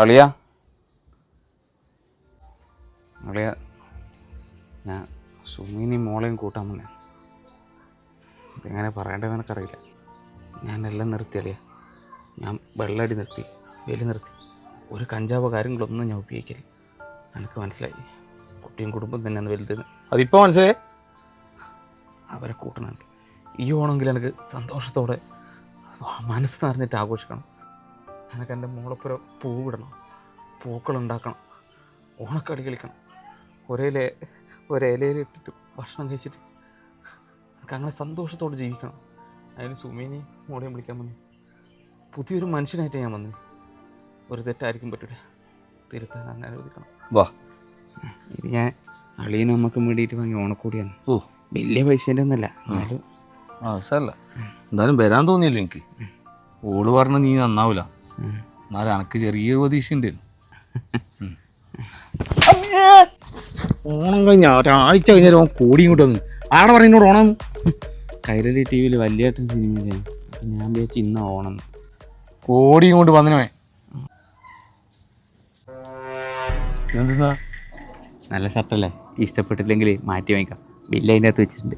അളിയ? അളിയ ഞാൻ സുമീനി മോളെയും കൂട്ടാൻ വന്നേ ഇതെങ്ങനെ പറയേണ്ടതെന്ന് എനിക്കറിയില്ല ഞാൻ എല്ലാം നിർത്തി അളിയ. ഞാൻ വെള്ളടി നിർത്തി വേലി നിർത്തി. ഒരു കഞ്ചാവോ കാര്യങ്ങളൊന്നും ഞാൻ ഉപയോഗിക്കില്ല. എനിക്ക് മനസ്സിലായി. കുട്ടിയും കുടുംബം തന്നെയാണ് വലുതെന്ന് അതിപ്പോൾ മനസ്സിലായി? അവരെ കൂട്ടണമെങ്കിൽ ഈ ഓണമെങ്കിൽ എനിക്ക് സന്തോഷത്തോടെ മനസ്സ് നിറഞ്ഞിട്ട് ആഘോഷിക്കണം. എനിക്ക് എന്റെ മോളപ്പുറം പൂവിടണം പൂക്കളുണ്ടാക്കണം ഓണക്കളി കളിക്കണം. ഒരേ ഇല ഒരേ ഇട്ടിട്ട് ഭക്ഷണം കഴിച്ചിട്ട് എനിക്ക് അങ്ങനെ സന്തോഷത്തോടെ ജീവിക്കണം. അതിന് സുമീനെ മോളെയും വിളിക്കാൻ വന്നു. പുതിയൊരു മനുഷ്യനായിട്ട് ഞാൻ വന്നു. ഒരു തെറ്റായിരിക്കും പറ്റൂല. തിരുത്താൻ അങ്ങനെ അനുവദിക്കണം. വാ. ഇത് ഞാൻ അളിയനും അമ്മക്കും വേണ്ടിയിട്ട് വാങ്ങി ഓണക്കൂടിയാണ്. ഓ. വലിയ പൈസേന്റെ ഒന്നല്ല. എന്നാലും ആ സാറല്ല എന്തായാലും വരാൻ തോന്നിയല്ലോ എനിക്ക്. ഓൾ പറഞ്ഞ നീ നന്നാവൂല. ഉം. എന്നാലും എനക്ക് ചെറിയൊരു പ്രതീക്ഷ ഉണ്ട് ഓണം കഴിഞ്ഞ ഒരാഴ്ച കഴിഞ്ഞാൽ ഓൻ കൂടി ഇങ്ങോട്ട് വന്നു. ആടെ പറയുന്നോട് ഓണം? കൈരളി ടി വിയിൽ വലിയേട്ടൻ സിനിമ ഞാൻ വിചാരിച്ചു ഇന്ന ഓണം. കോടി ഇങ്ങോട്ട് വന്നിനോയെ എന്താ നല്ല ഷർട്ടല്ലേ? ഇഷ്ടപ്പെട്ടില്ലെങ്കിൽ മാറ്റി വാങ്ങിക്കാം. ബില്ല് അതിന്റെ അകത്ത് വെച്ചിട്ടുണ്ട്.